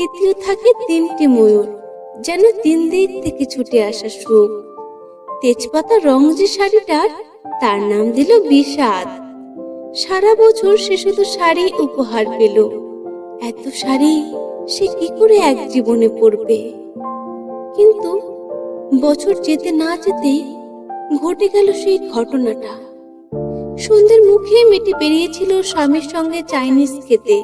তৃতীয় থাকে তিনটে ময়ূর, যেন তিন দিক থেকে ছুটে আসা সুখ তেজপাতা রং যে শাড়িটার তার নাম দিল বিষাদ। সারা বছর সে শুধু শাড়ি উপহার পেল। এত শাড়ি সে কি করে এক জীবনে পরবে? কিন্তু বছর যেতে না যেতেই ঘটে গেল সেই ঘটনাটা। সন্ধ্যের মুখে মেটে বেরিয়েছিল স্বামীর সঙ্গে চাইনিজ খেতে।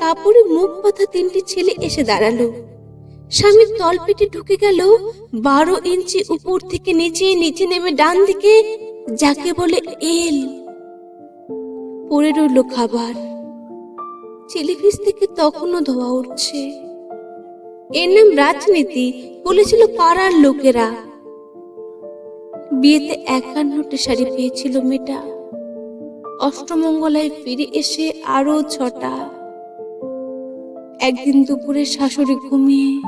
কাপড়ে মুখ পাথা তিনটি ছেলে এসে দাঁড়াল। স্বামীর তলপেটে ঢুকে গেল, বারো ইঞ্চি উপর থেকে নিচে নিচে নেমে ডান দিকে, যাকে বলে এল। পড়ে রইল খাবার। চিলিফিস থেকে তখনও ধোয়া উঠছে। এর নাম রাজনীতি, বলেছিল পাড়ার লোকেরা। বিয়েতে একান্নটি শাড়ি পেয়েছিল মেয়েটা। অষ্টমঙ্গলায় ফিরে এসে আরও ছটা। একদিন দুপুরে শাশুড়ি ঘুমিয়ে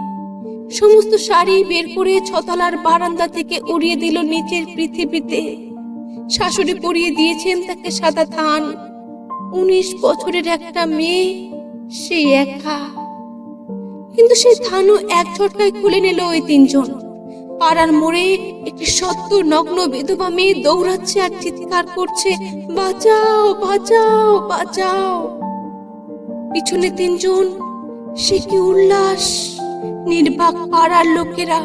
সমস্ত শাড়ি বের করে ছতলার বারান্দা থেকে উড়িয়ে দিল নিচের পৃথিবীতে। শাশুড়ি পরিয়ে দিয়েছেন তাকে সাদা থান। উনিশ বছরের একটা মেয়ে, সে একা। কিন্তু সেই থানও এক ঝটকায় খুলে নিল ওই তিনজন। পাড়ার মোড়ে একটি সত্য নগ্ন বিধবা মেয়ে দৌড়াচ্ছে আর চিৎকার করছে, বাঁচাও বাঁচাও বাঁচাও। পিছনে তিনজন সে কি উল্লাস, নির্বাক পাড়ার লোকেরা।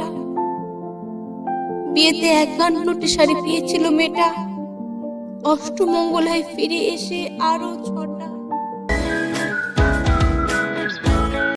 বিয়েতে একান্নটি শাড়ি পেয়েছিল মেয়েটা। অষ্টমঙ্গলায় ফিরে এসে আরও ছটা